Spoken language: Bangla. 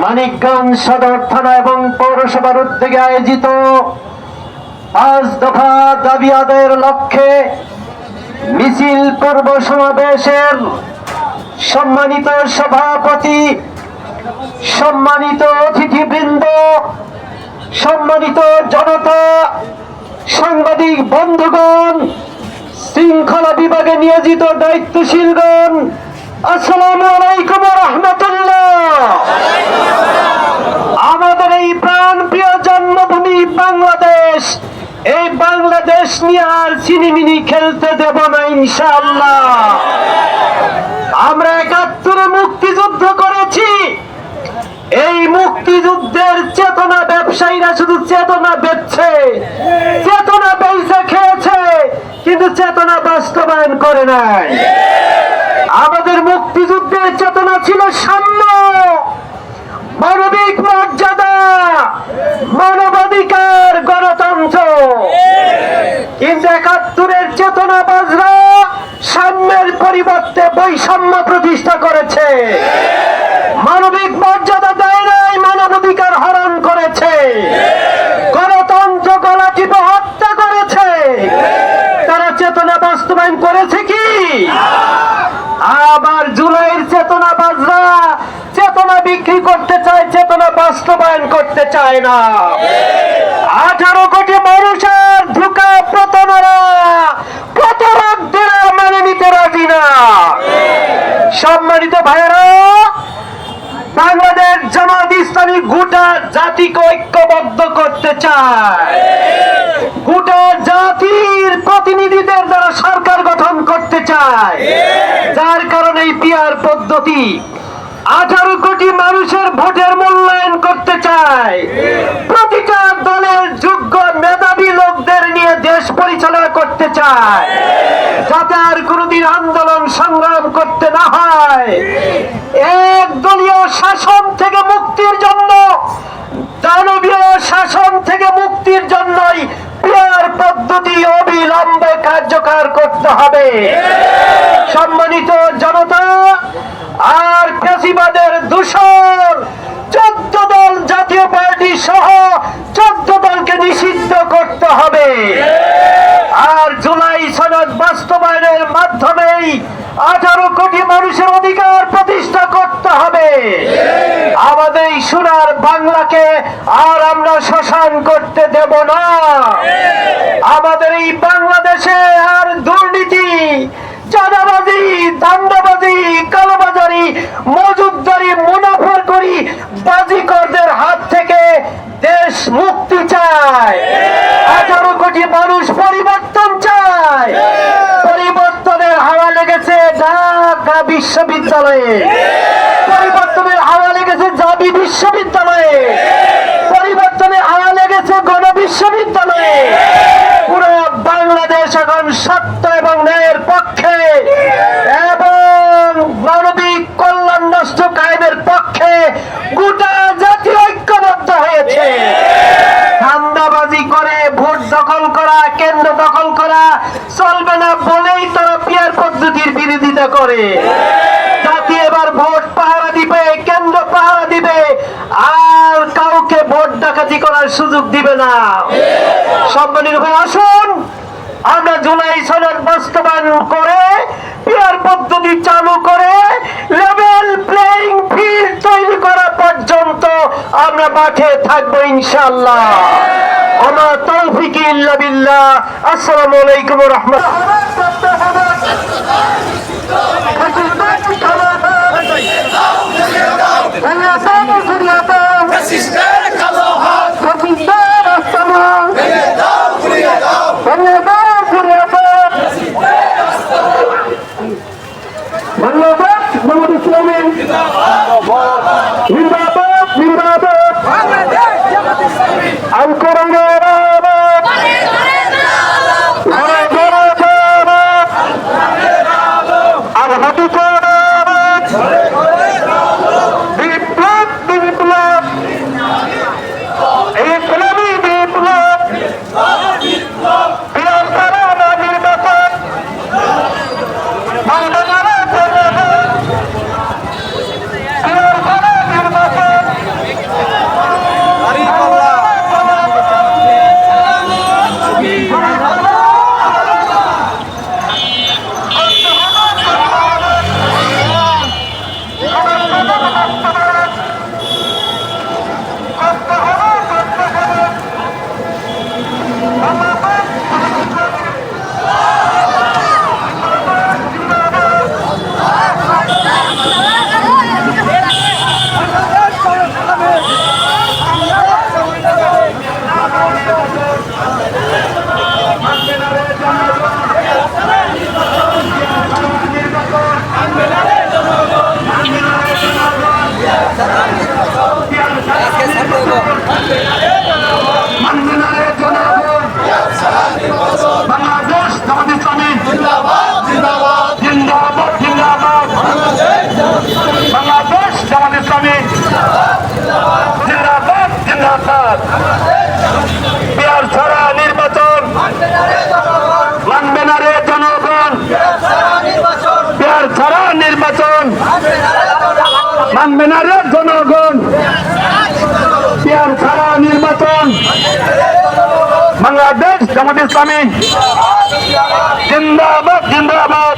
মানিকগঞ্জ সদর থানা এবং পৌরসভার উদ্যোগে আয়োজিত পাঁচ দফা দাবি আদায়ের লক্ষ্যে মিছিল পূর্ব সমাবেশের সম্মানিত সভাপতি, সম্মানিত অতিথিবৃন্দ, সম্মানিত জনতা, সাংবাদিক বন্ধুগণ, শৃঙ্খলা বিভাগে নিয়োজিত দায়িত্বশীলগণ আসসালামু আলাইকুম আমাদের এই প্রাণ প্রিয় জন্মভূমি বাংলাদেশ, এই বাংলাদেশ নিয়ে আর চিনিমিনি খেলতে দেব না ইনশাআল্লাহ। আমরা একাত্তরে মুক্তিযুদ্ধ করেছি। এই মুক্তিযুদ্ধের চেতনা ব্যবসায়ীরা শুধু চেতনা বেচছে, চেতনা বেচে খেয়েছে, কিন্তু চেতনা বাস্তবায়ন করে নাই। ছিল সাম্য। মানবিক মর্যাদা, মানবাধিকার, গণতন্ত্র। কিন্তু একাত্তরের চেতনা বাজরা সাম্যের পরিবর্তে বৈষম্য প্রতিষ্ঠা করেছে। মানবিক মর্যাদা দেয় নাই, মানবাধিকার হরণ করেছে। গণতন্ত্র গলা হত্যা করেছে। তারা চেতনা বাস্তবায়ন করেছে কি? আবার চেতনা বিক্রি করতে চায়, চেতনা বাস্তবায়ন করতে চায় না। আঠারো কোটি মানুষের ধোকা প্রতারণা প্রতারকদের মানে নিতে রাজি না। সম্মানিত ভাইয়েরা, বাংলাদেশ জামাত ইসলামী গোটা জাতিকে ঐক্যবদ্ধ করতে চায়। গোটা জাতির প্রতিনিধিদের দ্বারা সরকার গঠন করতে চায়। যার কারণে এই পিয়ার পদ্ধতি আঠারো কোটি মানুষের ভোটের মূল্যায়ন করতে চায়। প্রতিটা দলের যোগ্য মেধাবী লোকদের নিয়ে দেশ পরিচালনা করতে চায়। যাতে আর কোনোদিন আন্দোলন সংগ্রাম করতে না হয়। এক দলীয় শাসন থেকে মুক্তির জন্য, দানবীয় শাসন থেকে মুক্তির জন্যই পিয়ার পদ্ধতি অবিলম্বে কার্যকর করতে হবে। সম্মানিত জনতা ফ্যাসিবাদের দূষণ। চোদ্দ দল জাতীয় পার্টি সহ চোদ্দ দলকে নিষিদ্ধ করতে হবে। আর জুলাই সনদ বাস্তবায়নের মাধ্যমেই আঠারো কোটি মানুষের অধিকার প্রতিষ্ঠা করতে হবে। আমাদের সোনার বাংলাকে আর আমরা শ্মশান করতে দেব না। আমাদের এই বাংলাদেশে আর দুর্নীতি চাঁদাবাজি দান্দাবাজি কালোবাজারি মজুদারি মুনাফার করি বাজিকরদের হাত থেকে দেশ মুক্তি চায়। আঠারো কোটি মানুষ পরিবর্তন চায়। পরিবর্তনের হাওয়া লেগেছে ঢাকা বিশ্ববিদ্যালয়ে পরিবর্তনের হাওয়া লেগেছে জাবি বিশ্ববিদ্যালয়ে পরিবর্তনের হাওয়া লেগেছে গণ বিশ্ববিদ্যালয়ে পুরো বাংলাদেশ এখন সত্য এবং ন্যায়ের পক্ষে এবং মানবিক কল্যাণ রাষ্ট্র কায়েমের পক্ষে গোটা জাতি ঐক্যবদ্ধ হয়েছে ধান্দাবাজি করে ভোট দখল করা কেন্দ্র দখল করা চলবে না বলেই তারা পিয়ার পদ্ধতির বিরোধিতা করে। জাতি এবার ভোট পাহারা দিবে, কেন্দ্র পাহারা দিবে। আর কাউকে ভোট ডাকাতি করার সুযোগ দিবে না। সম্মানিত ভাই, আসুন, আমরা জুলাই সনদ বাস্তবায়ন করে পিয়ার পদ্ধতি চালু করে লেভেল প্লেইং ফিল্ড তৈরি করা পর্যন্ত আমরা মাঠে থাকব ইনশাআল্লাহ। আমার তৌফিক ইল্লা বিল্লাহ। আসসালামু আলাইকুম ওয়া রাহমাতুল্লাহ। ধন্যবাদ মোহাম্মদ ইসলামের মানবে না রে জনগণ বাংলাদেশ জামাত ইসলামী জিন্দাবাদ জিন্দাবাদ জিন্দাবাদ জিন্দাবাদ বাংলাদেশ জামাত ইসলামী জিন্দাবাদ জিন্দাবাদ বিহার ছাড়া নির্বাচন মানবে না রে জনগণ বিহার ছাড়া নির্বাচন মানবে না রে জনগণ বিহার ছাড়া নির্বাচন। বাংলাদেশ জামাত ইসলামী জিন্দাবাদ জিন্দাবাদ।